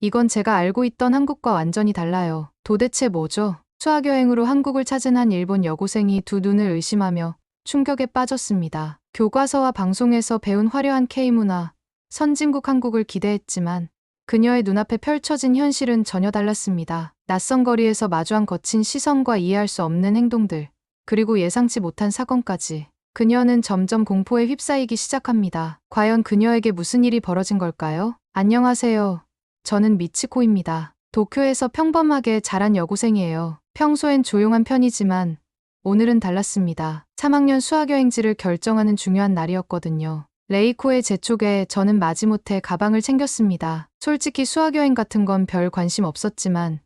이건 제가 알고 있던 한국과 완전히 달라요. 도대체 뭐죠? 수학여행으로 한국을 찾은 한 일본 여고생이 두 눈을 의심하며 충격에 빠졌습니다. 교과서와 방송에서 배운 화려한 K문화, 선진국 한국을 기대했지만 그녀의 눈앞에 펼쳐진 현실은 전혀 달랐습니다. 낯선 거리에서 마주한 거친 시선과 이해할 수 없는 행동들, 그리고 예상치 못한 사건까지. 그녀는 점점 공포에 휩싸이기 시작합니다. 과연 그녀에게 무슨 일이 벌어진 걸까요? 안녕하세요. 저는 미치코입니다. 도쿄에서 평범하게 자란 여고생이에요. 평소엔 조용한 편이지만 오늘은 달랐습니다. 3학년 수학여행지를 결정하는 중요한 날이었거든요. 레이코의 재촉에 저는 마지못해 가방을 챙겼습니다. 솔직히 수학여행 같은 건 별 관심 없었지만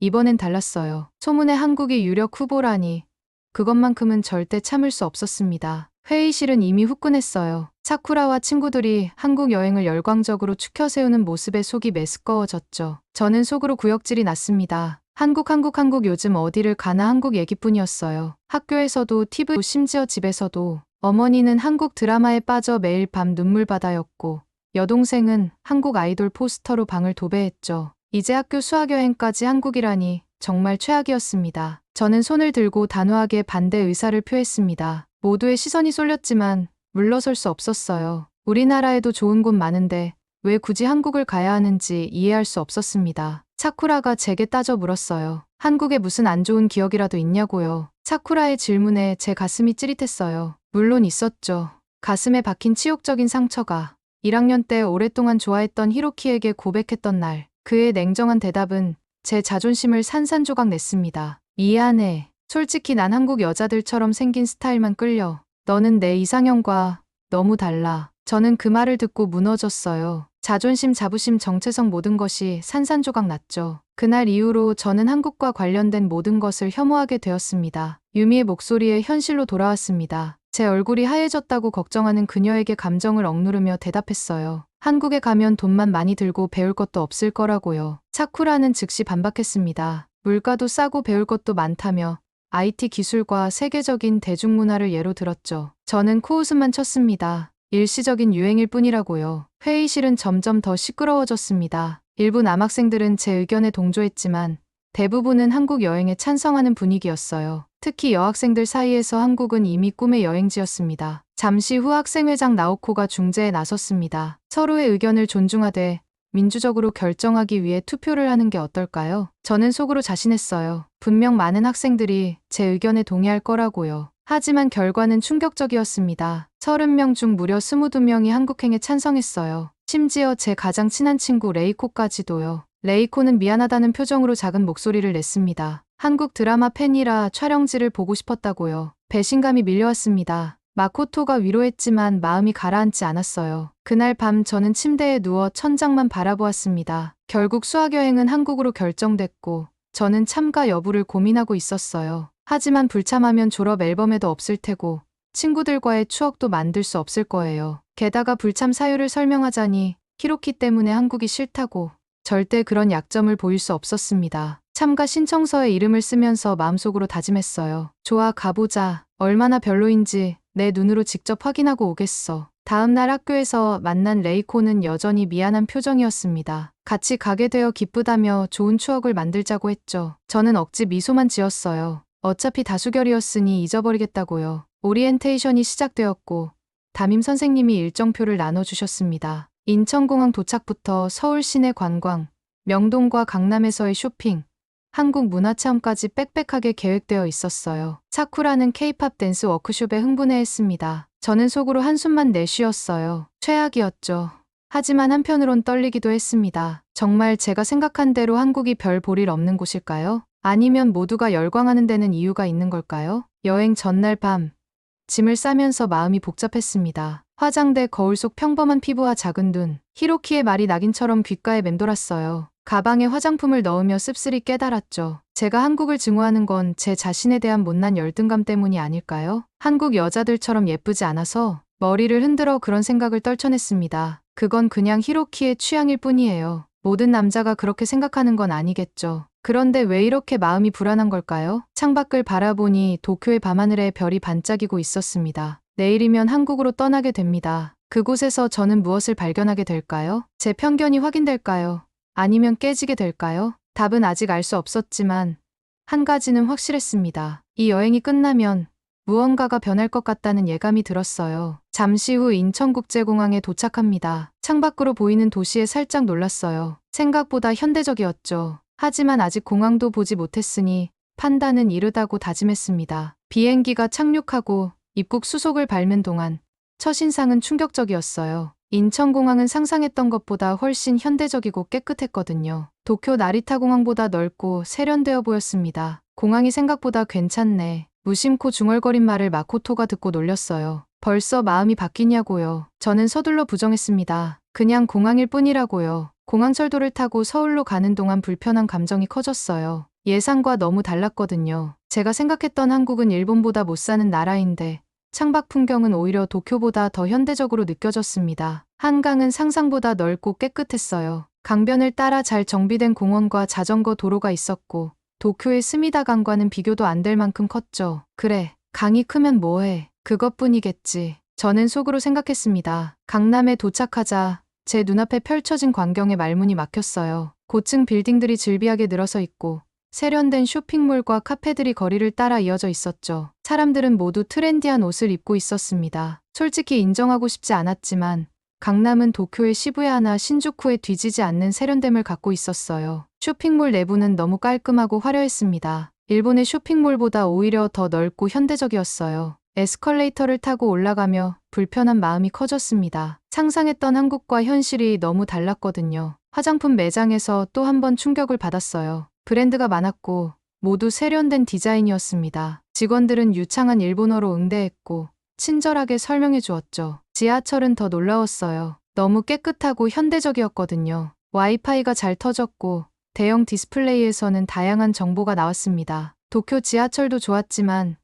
이번엔 달랐어요. 소문의 한국이 유력 후보라니 그것만큼은 절대 참을 수 없었습니다. 회의실은 이미 후끈했어요. 사쿠라와 친구들이 한국 여행을 열광적으로 추켜 세우는 모습에 속이 메스꺼워졌죠. 저는 속으로 구역질이 났습니다. 한국 한국 한국 요즘 어디를 가나 한국 얘기뿐이었어요. 학교에서도 TV 심지어 집에서도 어머니는 한국 드라마에 빠져 매일 밤 눈물바다였고 여동생은 한국 아이돌 포스터로 방을 도배했죠. 이제 학교 수학여행까지 한국이라니 정말 최악이었습니다. 저는 손을 들고 단호하게 반대 의사를 표했습니다. 모두의 시선이 쏠렸지만 물러설 수 없었어요. 우리나라에도 좋은 곳 많은데 왜 굳이 한국을 가야 하는지 이해할 수 없었습니다. 차쿠라가 제게 따져 물었어요. 한국에 무슨 안 좋은 기억이라도 있냐고요. 차쿠라의 질문에 제 가슴이 찌릿했어요. 물론 있었죠. 가슴에 박힌 치욕적인 상처가 1학년 때 오랫동안 좋아했던 히로키에게 고백했던 날 그의 냉정한 대답은 제 자존심을 산산조각 냈습니다. 미안해. 솔직히 난 한국 여자들처럼 생긴 스타일만 끌려. 너는 내 이상형과 너무 달라. 저는 그 말을 듣고 무너졌어요. 자존심, 자부심, 정체성 모든 것이 산산조각 났죠. 그날 이후로 저는 한국과 관련된 모든 것을 혐오하게 되었습니다. 유미의 목소리에 현실로 돌아왔습니다. 제 얼굴이 하얘졌다고 걱정하는 그녀에게 감정을 억누르며 대답했어요. 한국에 가면 돈만 많이 들고 배울 것도 없을 거라고요. 차쿠라는 즉시 반박했습니다. 물가도 싸고 배울 것도 많다며 IT 기술과 세계적인 대중문화를 예로 들었죠. 저는 코웃음만 쳤습니다. 일시적인 유행일 뿐이라고요. 회의실은 점점 더 시끄러워졌습니다. 일부 남학생들은 제 의견에 동조했지만 대부분은 한국 여행에 찬성하는 분위기였어요. 특히 여학생들 사이에서 한국은 이미 꿈의 여행지였습니다. 잠시 후 학생회장 나오코가 중재에 나섰습니다. 서로의 의견을 존중하되 민주적으로 결정하기 위해 투표를 하는 게 어떨까요? 저는 속으로 자신했어요. 분명 많은 학생들이 제 의견에 동의할 거라고요. 하지만 결과는 충격적이었습니다. 30명 중 무려 22명이 한국행에 찬성했어요. 심지어 제 가장 친한 친구 레이코까지도요. 레이코는 미안하다는 표정으로 작은 목소리를 냈습니다. 한국 드라마 팬이라 촬영지를 보고 싶었다고요. 배신감이 밀려왔습니다. 마코토가 위로했지만 마음이 가라앉지 않았어요. 그날 밤 저는 침대에 누워 천장만 바라보았습니다. 결국 수학여행은 한국으로 결정됐고 저는 참가 여부를 고민하고 있었어요. 하지만 불참하면 졸업 앨범에도 없을 테고 친구들과의 추억도 만들 수 없을 거예요. 게다가 불참 사유를 설명하자니 히로키 때문에 한국이 싫다고 절대 그런 약점을 보일 수 없었습니다. 참가 신청서에 이름을 쓰면서 마음속으로 다짐했어요. 좋아, 가보자. 얼마나 별로인지 내 눈으로 직접 확인하고 오겠어. 다음 날 학교에서 만난 레이코는 여전히 미안한 표정이었습니다. 같이 가게 되어 기쁘다며 좋은 추억을 만들자고 했죠. 저는 억지 미소만 지었어요. 어차피 다수결이었으니 잊어버리겠다고요. 오리엔테이션이 시작되었고 담임 선생님이 일정표를 나눠주셨습니다. 인천공항 도착부터 서울 시내 관광, 명동과 강남에서의 쇼핑, 한국 문화체험까지 빽빽하게 계획되어 있었어요. 사쿠라는 케이팝 댄스 워크숍에 흥분해 했습니다. 저는 속으로 한숨만 내쉬었어요. 최악이었죠. 하지만 한편으론 떨리기도 했습니다. 정말 제가 생각한 대로 한국이 별 볼일 없는 곳일까요? 아니면 모두가 열광하는 데는 이유가 있는 걸까요? 여행 전날 밤, 짐을 싸면서 마음이 복잡했습니다. 화장대 거울 속 평범한 피부와 작은 눈, 히로키의 말이 낙인처럼 귓가에 맴돌았어요. 가방에 화장품을 넣으며 씁쓸히 깨달았죠. 제가 한국을 증오하는 건 제 자신에 대한 못난 열등감 때문이 아닐까요? 한국 여자들처럼 예쁘지 않아서 머리를 흔들어 그런 생각을 떨쳐냈습니다. 그건 그냥 히로키의 취향일 뿐이에요. 모든 남자가 그렇게 생각하는 건 아니겠죠. 그런데 왜 이렇게 마음이 불안한 걸까요? 창밖을 바라보니 도쿄의 밤하늘에 별이 반짝이고 있었습니다. 내일이면 한국으로 떠나게 됩니다. 그곳에서 저는 무엇을 발견하게 될까요? 제 편견이 확인될까요? 아니면 깨지게 될까요? 답은 아직 알 수 없었지만 한 가지는 확실했습니다. 이 여행이 끝나면 무언가가 변할 것 같다는 예감이 들었어요. 잠시 후 인천국제공항에 도착합니다. 창밖으로 보이는 도시에 살짝 놀랐어요. 생각보다 현대적이었죠. 하지만 아직 공항도 보지 못했으니 판단은 이르다고 다짐했습니다. 비행기가 착륙하고 입국 수속을 밟는 동안 첫인상은 충격적이었어요. 인천공항은 상상했던 것보다 훨씬 현대적이고 깨끗했거든요. 도쿄 나리타공항보다 넓고 세련되어 보였습니다. 공항이 생각보다 괜찮네. 무심코 중얼거린 말을 마코토가 듣고 놀렸어요. 벌써 마음이 바뀌냐고요. 저는 서둘러 부정했습니다. 그냥 공항일 뿐이라고요. 공항철도를 타고 서울로 가는 동안 불편한 감정이 커졌어요. 예상과 너무 달랐거든요. 제가 생각했던 한국은 일본보다 못 사는 나라인데 창밖 풍경은 오히려 도쿄보다 더 현대적으로 느껴졌습니다. 한강은 상상보다 넓고 깨끗했어요. 강변을 따라 잘 정비된 공원과 자전거 도로가 있었고 도쿄의 스미다 강과는 비교도 안 될 만큼 컸죠. 그래, 강이 크면 뭐해. 그것뿐이겠지. 저는 속으로 생각했습니다. 강남에 도착하자 제 눈앞에 펼쳐진 광경에 말문이 막혔어요. 고층 빌딩들이 즐비하게 늘어서 있고 세련된 쇼핑몰과 카페들이 거리를 따라 이어져 있었죠. 사람들은 모두 트렌디한 옷을 입고 있었습니다. 솔직히 인정하고 싶지 않았지만 강남은 도쿄의 시부야나 신주쿠에 뒤지지 않는 세련됨을 갖고 있었어요. 쇼핑몰 내부는 너무 깔끔하고 화려했습니다. 일본의 쇼핑몰보다 오히려 더 넓고 현대적이었어요. 에스컬레이터를 타고 올라가며 불편한 마음이 커졌습니다. 상상했던 한국과 현실이 너무 달랐거든요. 화장품 매장에서 또 한 번 충격을 받았어요. 브랜드가 많았고 모두 세련된 디자인이었습니다. 직원들은 유창한 일본어로 응대했고 친절하게 설명해 주었죠. 지하철은 더 놀라웠어요. 너무 깨끗하고 현대적이었거든요. 와이파이가 잘 터졌고 대형 디스플레이에서는 다양한 정보가 나왔습니다. 도쿄 지하철도 좋았지만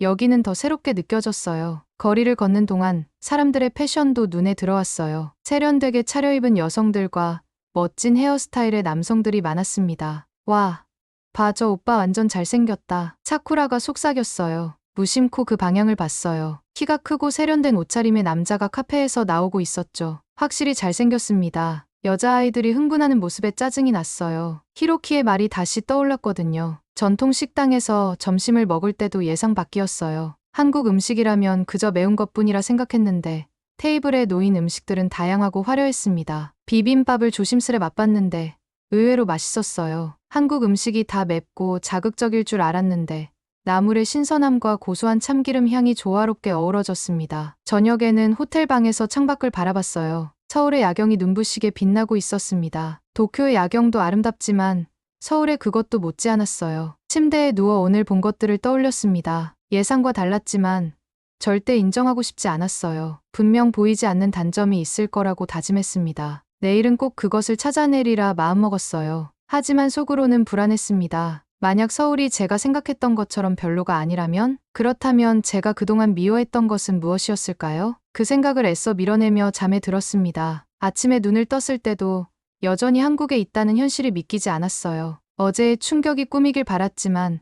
여기는 더 새롭게 느껴졌어요. 거리를 걷는 동안 사람들의 패션도 눈에 들어왔어요. 세련되게 차려입은 여성들과 멋진 헤어스타일의 남성들이 많았습니다. 와, 봐, 저 오빠 완전 잘생겼다. 사쿠라가 속삭였어요. 무심코 그 방향을 봤어요. 키가 크고 세련된 옷차림의 남자가 카페에서 나오고 있었죠. 확실히 잘생겼습니다. 여자아이들이 흥분하는 모습에 짜증이 났어요. 히로키의 말이 다시 떠올랐거든요. 전통 식당에서 점심을 먹을 때도 예상 밖이었어요. 한국 음식이라면 그저 매운 것뿐이라 생각했는데 테이블에 놓인 음식들은 다양하고 화려했습니다. 비빔밥을 조심스레 맛봤는데 의외로 맛있었어요. 한국 음식이 다 맵고 자극적일 줄 알았는데 나물의 신선함과 고소한 참기름 향이 조화롭게 어우러졌습니다. 저녁에는 호텔 방에서 창밖을 바라봤어요. 서울의 야경이 눈부시게 빛나고 있었습니다. 도쿄의 야경도 아름답지만 서울의 그것도 못지않았어요. 침대에 누워 오늘 본 것들을 떠올렸습니다. 예상과 달랐지만 절대 인정하고 싶지 않았어요. 분명 보이지 않는 단점이 있을 거라고 다짐했습니다. 내일은 꼭 그것을 찾아내리라 마음먹었어요. 하지만 속으로는 불안했습니다. 만약 서울이 제가 생각했던 것처럼 별로가 아니라면? 그렇다면 제가 그동안 미워했던 것은 무엇이었을까요? 그 생각을 애써 밀어내며 잠에 들었습니다. 아침에 눈을 떴을 때도 여전히 한국에 있다는 현실이 믿기지 않았어요. 어제의 충격이 꿈이길 바랐지만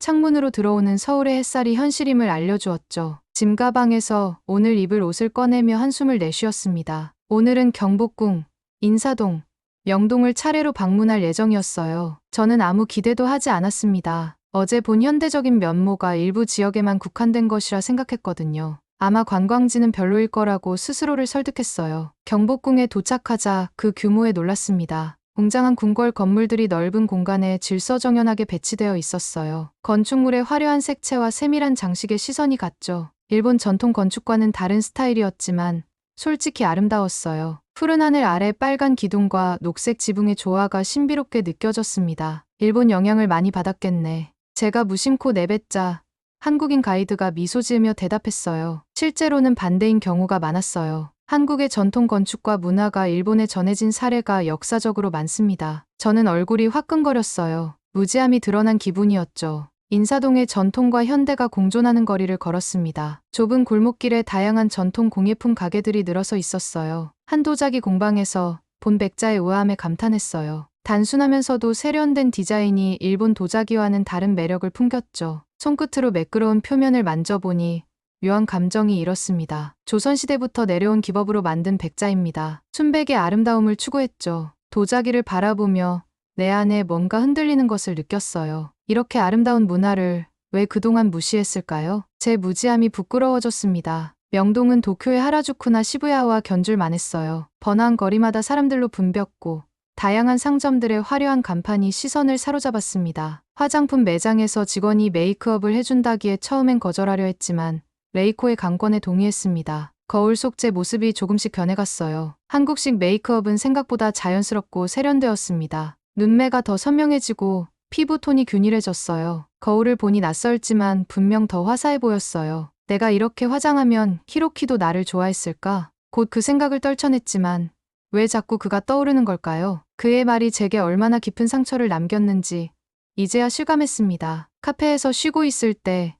창문으로 들어오는 서울의 햇살이 현실임을 알려주었죠. 짐 가방에서 오늘 입을 옷을 꺼내며 한숨을 내쉬었습니다. 오늘은 경복궁, 인사동, 명동을 차례로 방문할 예정이었어요. 저는 아무 기대도 하지 않았습니다. 어제 본 현대적인 면모가 일부 지역에만 국한된 것이라 생각했거든요. 아마 관광지는 별로일 거라고 스스로를 설득했어요. 경복궁에 도착하자 그 규모에 놀랐습니다. 웅장한 궁궐 건물들이 넓은 공간에 질서정연하게 배치되어 있었어요. 건축물의 화려한 색채와 세밀한 장식에 시선이 갔죠. 일본 전통 건축과는 다른 스타일이었지만 솔직히 아름다웠어요. 푸른 하늘 아래 빨간 기둥과 녹색 지붕의 조화가 신비롭게 느껴졌습니다. 일본 영향을 많이 받았겠네. 제가 무심코 내뱉자 한국인 가이드가 미소 지으며 대답했어요. 실제로는 반대인 경우가 많았어요. 한국의 전통 건축과 문화가 일본에 전해진 사례가 역사적으로 많습니다. 저는 얼굴이 화끈거렸어요. 무지함이 드러난 기분이었죠. 인사동의 전통과 현대가 공존하는 거리를 걸었습니다. 좁은 골목길에 다양한 전통 공예품 가게들이 늘어서 있었어요. 한 도자기 공방에서 본 백자의 우아함에 감탄했어요. 단순하면서도 세련된 디자인이 일본 도자기와는 다른 매력을 풍겼죠. 손끝으로 매끄러운 표면을 만져보니 묘한 감정이 일었습니다. 조선시대부터 내려온 기법으로 만든 백자입니다. 순백의 아름다움을 추구했죠. 도자기를 바라보며 내 안에 뭔가 흔들리는 것을 느꼈어요. 이렇게 아름다운 문화를 왜 그동안 무시했을까요? 제 무지함이 부끄러워졌습니다. 명동은 도쿄의 하라주쿠나 시부야와 견줄만 했어요. 번화한 거리마다 사람들로 붐볐고 다양한 상점들의 화려한 간판이 시선을 사로잡았습니다. 화장품 매장에서 직원이 메이크업을 해준다기에 처음엔 거절하려 했지만 레이코의 강권에 동의했습니다. 거울 속 제 모습이 조금씩 변해갔어요. 한국식 메이크업은 생각보다 자연스럽고 세련되었습니다. 눈매가 더 선명해지고 피부톤이 균일해졌어요. 거울을 보니 낯설지만 분명 더 화사해 보였어요. 내가 이렇게 화장하면 히로키도 나를 좋아했을까? 곧 그 생각을 떨쳐냈지만 왜 자꾸 그가 떠오르는 걸까요? 그의 말이 제게 얼마나 깊은 상처를 남겼는지 이제야 실감했습니다. 카페에서 쉬고 있을 때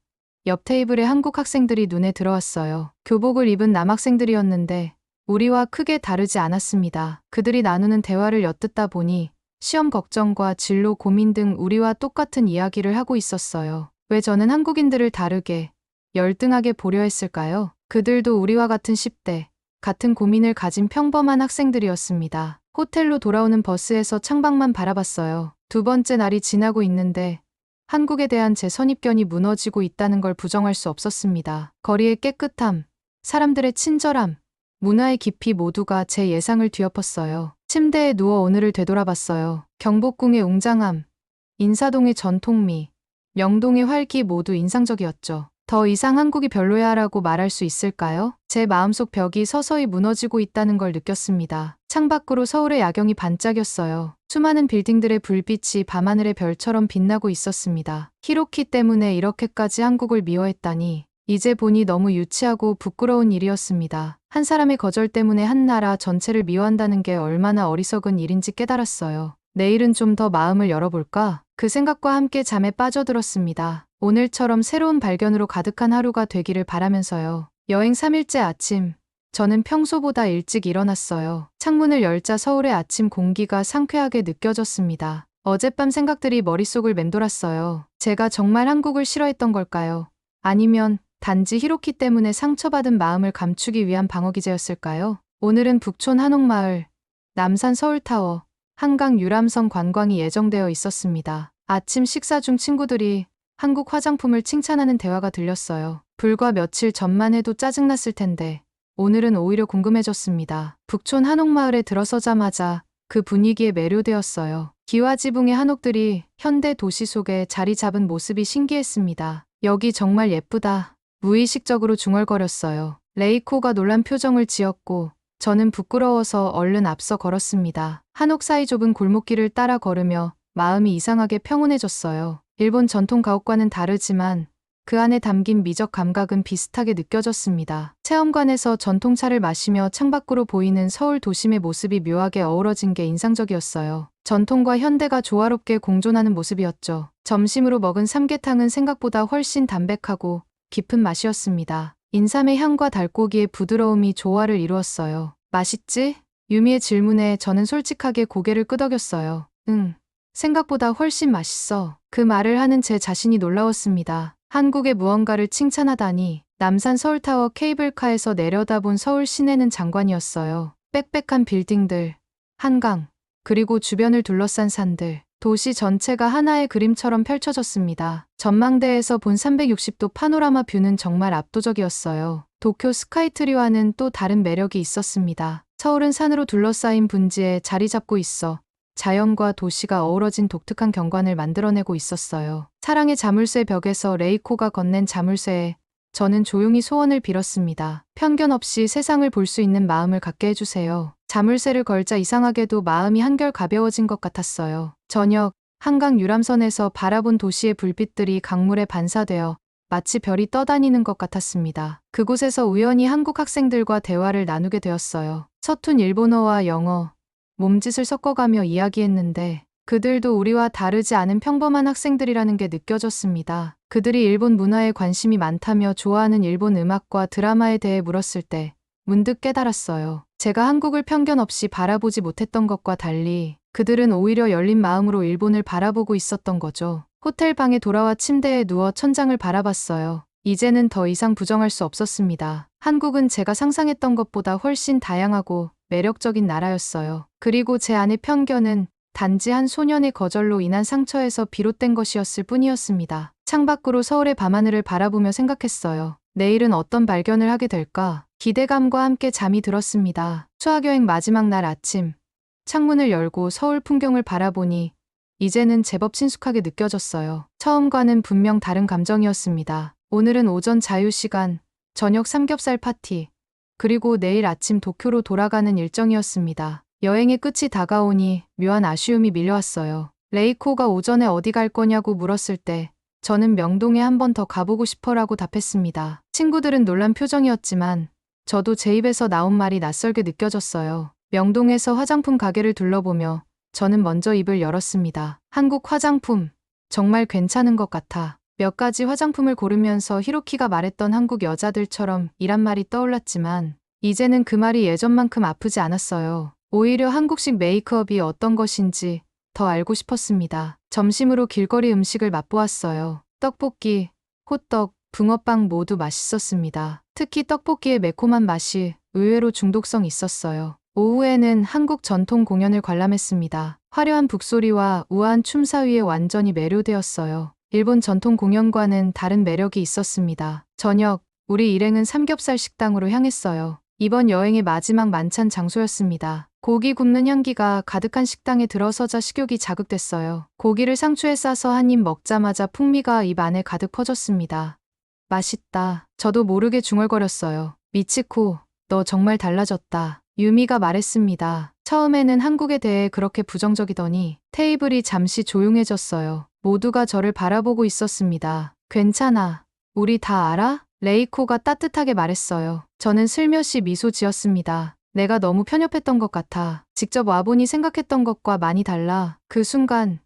옆 테이블에 한국 학생들이 눈에 들어왔어요. 교복을 입은 남학생들이었는데 우리와 크게 다르지 않았습니다. 그들이 나누는 대화를 엿듣다 보니 시험 걱정과 진로 고민 등 우리와 똑같은 이야기를 하고 있었어요. 왜 저는 한국인들을 다르게 열등하게 보려 했을까요? 그들도 우리와 같은 10대, 같은 고민을 가진 평범한 학생들이었습니다. 호텔로 돌아오는 버스에서 창밖만 바라봤어요. 두 번째 날이 지나고 있는데 한국에 대한 제 선입견이 무너지고 있다는 걸 부정할 수 없었습니다. 거리의 깨끗함, 사람들의 친절함, 문화의 깊이 모두가 제 예상을 뒤엎었어요. 침대에 누워 오늘을 되돌아봤어요. 경복궁의 웅장함, 인사동의 전통미, 명동의 활기 모두 인상적이었죠. 더 이상 한국이 별로야라고 말할 수 있을까요? 제 마음속 벽이 서서히 무너지고 있다는 걸 느꼈습니다. 창밖으로 서울의 야경이 반짝였어요. 수많은 빌딩들의 불빛이 밤하늘의 별처럼 빛나고 있었습니다. 히로키 때문에 이렇게까지 한국을 미워했다니 이제 보니 너무 유치하고 부끄러운 일이었습니다. 한 사람의 거절 때문에 한 나라 전체를 미워한다는 게 얼마나 어리석은 일인지 깨달았어요. 내일은 좀 더 마음을 열어볼까? 그 생각과 함께 잠에 빠져들었습니다. 오늘처럼 새로운 발견으로 가득한 하루가 되기를 바라면서요. 여행 3일째 아침, 저는 평소보다 일찍 일어났어요. 창문을 열자 서울의 아침 공기가 상쾌하게 느껴졌습니다. 어젯밤 생각들이 머릿속을 맴돌았어요. 제가 정말 한국을 싫어했던 걸까요? 아니면 단지 히로키 때문에 상처받은 마음을 감추기 위한 방어 기제였을까요? 오늘은 북촌 한옥마을, 남산 서울타워, 한강 유람선 관광이 예정되어 있었습니다. 아침 식사 중 친구들이 한국 화장품을 칭찬하는 대화가 들렸어요. 불과 며칠 전만 해도 짜증났을 텐데 오늘은 오히려 궁금해졌습니다. 북촌 한옥마을에 들어서자마자 그 분위기에 매료되었어요. 기와지붕의 한옥들이 현대 도시 속에 자리 잡은 모습이 신기했습니다. 여기 정말 예쁘다. 무의식적으로 중얼거렸어요. 레이코가 놀란 표정을 지었고 저는 부끄러워서 얼른 앞서 걸었습니다. 한옥 사이 좁은 골목길을 따라 걸으며 마음이 이상하게 평온해졌어요. 일본 전통 가옥과는 다르지만 그 안에 담긴 미적 감각은 비슷하게 느껴졌습니다. 체험관에서 전통차를 마시며 창밖으로 보이는 서울 도심의 모습이 묘하게 어우러진 게 인상적이었어요. 전통과 현대가 조화롭게 공존하는 모습이었죠. 점심으로 먹은 삼계탕은 생각보다 훨씬 담백하고 깊은 맛이었습니다. 인삼의 향과 달고기의 부드러움이 조화를 이루었어요. 맛있지? 유미의 질문에 저는 솔직하게 고개를 끄덕였어요. 응. 생각보다 훨씬 맛있어. 그 말을 하는 제 자신이 놀라웠습니다. 한국의 무언가를 칭찬하다니 남산 서울타워 케이블카에서 내려다본 서울 시내는 장관이었어요. 빽빽한 빌딩들, 한강, 그리고 주변을 둘러싼 산들, 도시 전체가 하나의 그림처럼 펼쳐졌습니다. 전망대에서 본 360도 파노라마 뷰는 정말 압도적이었어요. 도쿄 스카이트리와는 또 다른 매력이 있었습니다. 서울은 산으로 둘러싸인 분지에 자리 잡고 있어 자연과 도시가 어우러진 독특한 경관을 만들어내고 있었어요. 사랑의 자물쇠 벽에서 레이코가 건넨 자물쇠에 저는 조용히 소원을 빌었습니다. 편견 없이 세상을 볼 수 있는 마음을 갖게 해주세요. 자물쇠를 걸자 이상하게도 마음이 한결 가벼워진 것 같았어요. 저녁, 한강 유람선에서 바라본 도시의 불빛들이 강물에 반사되어 마치 별이 떠다니는 것 같았습니다. 그곳에서 우연히 한국 학생들과 대화를 나누게 되었어요. 서툰 일본어와 영어, 몸짓을 섞어가며 이야기했는데 그들도 우리와 다르지 않은 평범한 학생들이라는 게 느껴졌습니다. 그들이 일본 문화에 관심이 많다며 좋아하는 일본 음악과 드라마에 대해 물었을 때 문득 깨달았어요. 제가 한국을 편견 없이 바라보지 못했던 것과 달리 그들은 오히려 열린 마음으로 일본을 바라보고 있었던 거죠. 호텔 방에 돌아와 침대에 누워 천장을 바라봤어요. 이제는 더 이상 부정할 수 없었습니다. 한국은 제가 상상했던 것보다 훨씬 다양하고 매력적인 나라였어요. 그리고 제 안의 편견은 단지 한 소년의 거절로 인한 상처에서 비롯된 것이었을 뿐이었습니다. 창밖으로 서울의 밤하늘을 바라보며 생각했어요. 내일은 어떤 발견을 하게 될까? 기대감과 함께 잠이 들었습니다. 수학여행 마지막 날 아침, 창문을 열고 서울 풍경을 바라보니 이제는 제법 친숙하게 느껴졌어요. 처음과는 분명 다른 감정이었습니다. 오늘은 오전 자유시간, 저녁 삼겹살 파티, 그리고 내일 아침 도쿄로 돌아가는 일정이었습니다. 여행의 끝이 다가오니 묘한 아쉬움이 밀려왔어요. 레이코가 오전에 어디 갈 거냐고 물었을 때 저는 명동에 한 번 더 가보고 싶어라고 답했습니다. 친구들은 놀란 표정이었지만 저도 제 입에서 나온 말이 낯설게 느껴졌어요. 명동에서 화장품 가게를 둘러보며 저는 먼저 입을 열었습니다. 한국 화장품 정말 괜찮은 것 같아. 몇 가지 화장품을 고르면서 히로키가 말했던 한국 여자들처럼 이란 말이 떠올랐지만 이제는 그 말이 예전만큼 아프지 않았어요. 오히려 한국식 메이크업이 어떤 것인지 더 알고 싶었습니다. 점심으로 길거리 음식을 맛보았어요. 떡볶이, 호떡, 붕어빵 모두 맛있었습니다. 특히 떡볶이의 매콤한 맛이 의외로 중독성 있었어요. 오후에는 한국 전통 공연을 관람했습니다. 화려한 북소리와 우아한 춤사위에 완전히 매료되었어요. 일본 전통 공연과는 다른 매력이 있었습니다. 저녁, 우리 일행은 삼겹살 식당으로 향했어요. 이번 여행의 마지막 만찬 장소였습니다. 고기 굽는 향기가 가득한 식당에 들어서자 식욕이 자극됐어요. 고기를 상추에 싸서 한 입 먹자마자 풍미가 입 안에 가득 퍼졌습니다. 맛있다. 저도 모르게 중얼거렸어요. 미치코, 너 정말 달라졌다. 유미가 말했습니다. 처음에는 한국에 대해 그렇게 부정적이더니 테이블이 잠시 조용해졌어요. 모두가 저를 바라보고 있었습니다. 괜찮아. 우리 다 알아? 레이코가 따뜻하게 말했어요. 저는 슬며시 미소 지었습니다. 내가 너무 편협했던 것 같아. 직접 와보니 생각했던 것과 많이 달라. 그 순간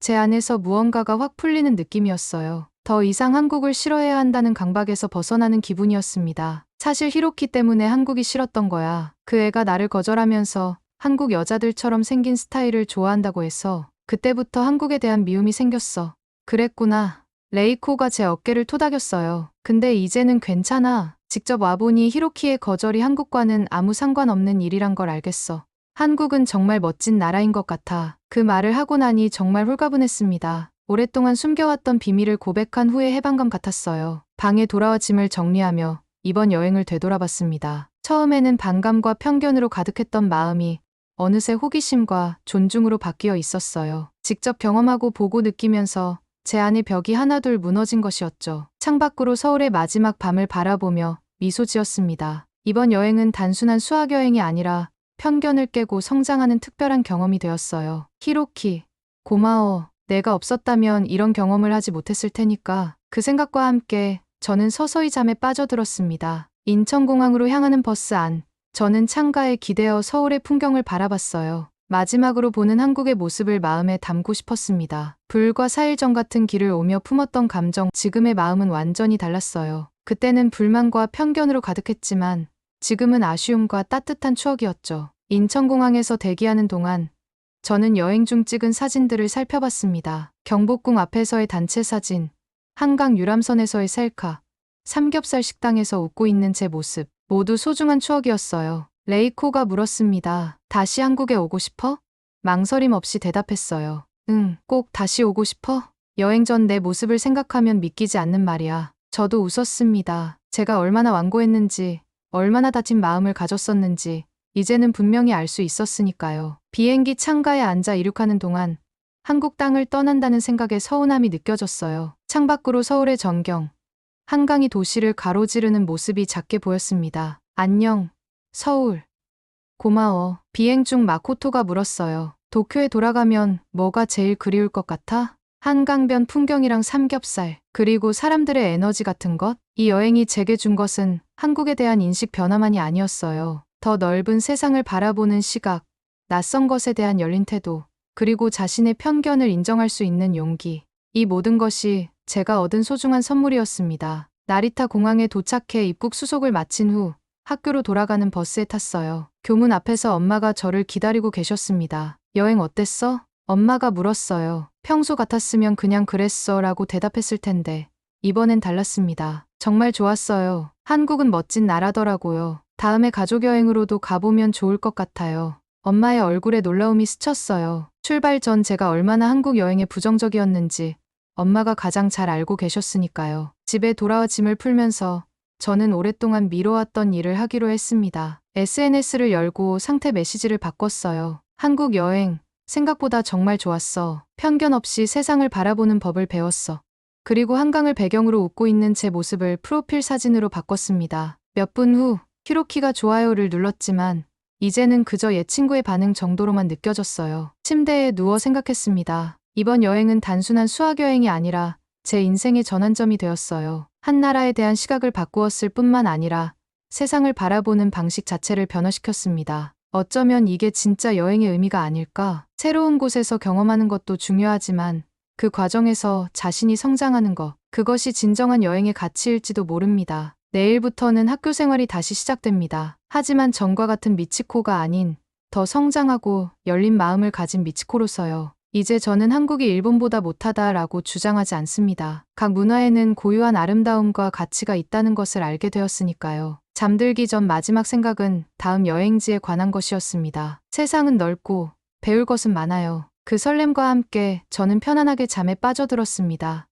제 안에서 무언가가 확 풀리는 느낌이었어요. 더 이상 한국을 싫어해야 한다는 강박에서 벗어나는 기분이었습니다. 사실 히로키 때문에 한국이 싫었던 거야. 그 애가 나를 거절하면서 한국 여자들처럼 생긴 스타일을 좋아한다고 해서 그때부터 한국에 대한 미움이 생겼어. 그랬구나. 레이코가 제 어깨를 토닥였어요. 근데 이제는 괜찮아. 직접 와보니 히로키의 거절이 한국과는 아무 상관없는 일이란 걸 알겠어. 한국은 정말 멋진 나라인 것 같아. 그 말을 하고 나니 정말 홀가분했습니다. 오랫동안 숨겨왔던 비밀을 고백한 후에 해방감 같았어요. 방에 돌아와 짐을 정리하며 이번 여행을 되돌아봤습니다. 처음에는 반감과 편견으로 가득했던 마음이 어느새 호기심과 존중으로 바뀌어 있었어요. 직접 경험하고 보고 느끼면서 제 안의 벽이 하나둘 무너진 것이었죠. 창밖으로 서울의 마지막 밤을 바라보며 미소 지었습니다. 이번 여행은 단순한 수학 여행이 아니라 편견을 깨고 성장하는 특별한 경험이 되었어요. 히로키, 고마워. 내가 없었다면 이런 경험을 하지 못했을 테니까. 그 생각과 함께 저는 서서히 잠에 빠져들었습니다. 인천공항으로 향하는 버스 안. 저는 창가에 기대어 서울의 풍경을 바라봤어요. 마지막으로 보는 한국의 모습을 마음에 담고 싶었습니다. 불과 4일 전 같은 길을 오며 품었던 감정, 지금의 마음은 완전히 달랐어요. 그때는 불만과 편견으로 가득했지만 지금은 아쉬움과 따뜻한 추억이었죠. 인천공항에서 대기하는 동안 저는 여행 중 찍은 사진들을 살펴봤습니다. 경복궁 앞에서의 단체 사진, 한강 유람선에서의 셀카, 삼겹살 식당에서 웃고 있는 제 모습, 모두 소중한 추억이었어요. 레이코가 물었습니다. 다시 한국에 오고 싶어? 망설임 없이 대답했어요. 응, 꼭 다시 오고 싶어? 여행 전 내 모습을 생각하면 믿기지 않는 말이야. 저도 웃었습니다. 제가 얼마나 완고했는지, 얼마나 다친 마음을 가졌었는지, 이제는 분명히 알 수 있었으니까요. 비행기 창가에 앉아 이륙하는 동안 한국 땅을 떠난다는 생각에 서운함이 느껴졌어요. 창밖으로 서울의 전경, 한강이 도시를 가로지르는 모습이 작게 보였습니다. 안녕, 서울. 고마워. 비행 중 마코토가 물었어요. 도쿄에 돌아가면 뭐가 제일 그리울 것 같아? 한강변 풍경이랑 삼겹살, 그리고 사람들의 에너지 같은 것? 이 여행이 제게 준 것은 한국에 대한 인식 변화만이 아니었어요. 더 넓은 세상을 바라보는 시각, 낯선 것에 대한 열린 태도, 그리고 자신의 편견을 인정할 수 있는 용기. 이 모든 것이 제가 얻은 소중한 선물이었습니다. 나리타 공항에 도착해 입국 수속을 마친 후 학교로 돌아가는 버스에 탔어요. 교문 앞에서 엄마가 저를 기다리고 계셨습니다. 여행 어땠어? 엄마가 물었어요. 평소 같았으면 그냥 그랬어 라고 대답했을 텐데. 이번엔 달랐습니다. 정말 좋았어요. 한국은 멋진 나라더라고요. 다음에 가족 여행으로도 가보면 좋을 것 같아요. 엄마의 얼굴에 놀라움이 스쳤어요. 출발 전 제가 얼마나 한국 여행에 부정적이었는지 엄마가 가장 잘 알고 계셨으니까요. 집에 돌아와 짐을 풀면서 저는 오랫동안 미뤄왔던 일을 하기로 했습니다. SNS를 열고 상태 메시지를 바꿨어요. 한국 여행, 생각보다 정말 좋았어. 편견 없이 세상을 바라보는 법을 배웠어. 그리고 한강을 배경으로 웃고 있는 제 모습을 프로필 사진으로 바꿨습니다. 몇 분 후, 히로키가 좋아요를 눌렀지만, 이제는 그저 옛 친구의 반응 정도로만 느껴졌어요. 침대에 누워 생각했습니다. 이번 여행은 단순한 수학 여행이 아니라 제 인생의 전환점이 되었어요. 한 나라에 대한 시각을 바꾸었을 뿐만 아니라 세상을 바라보는 방식 자체를 변화시켰습니다. 어쩌면 이게 진짜 여행의 의미가 아닐까? 새로운 곳에서 경험하는 것도 중요하지만 그 과정에서 자신이 성장하는 것, 그것이 진정한 여행의 가치일지도 모릅니다. 내일부터는 학교 생활이 다시 시작됩니다. 하지만 전과 같은 미치코가 아닌 더 성장하고 열린 마음을 가진 미치코로서요. 이제 저는 한국이 일본보다 못하다라고 주장하지 않습니다. 각 문화에는 고유한 아름다움과 가치가 있다는 것을 알게 되었으니까요. 잠들기 전 마지막 생각은 다음 여행지에 관한 것이었습니다. 세상은 넓고 배울 것은 많아요. 그 설렘과 함께 저는 편안하게 잠에 빠져들었습니다.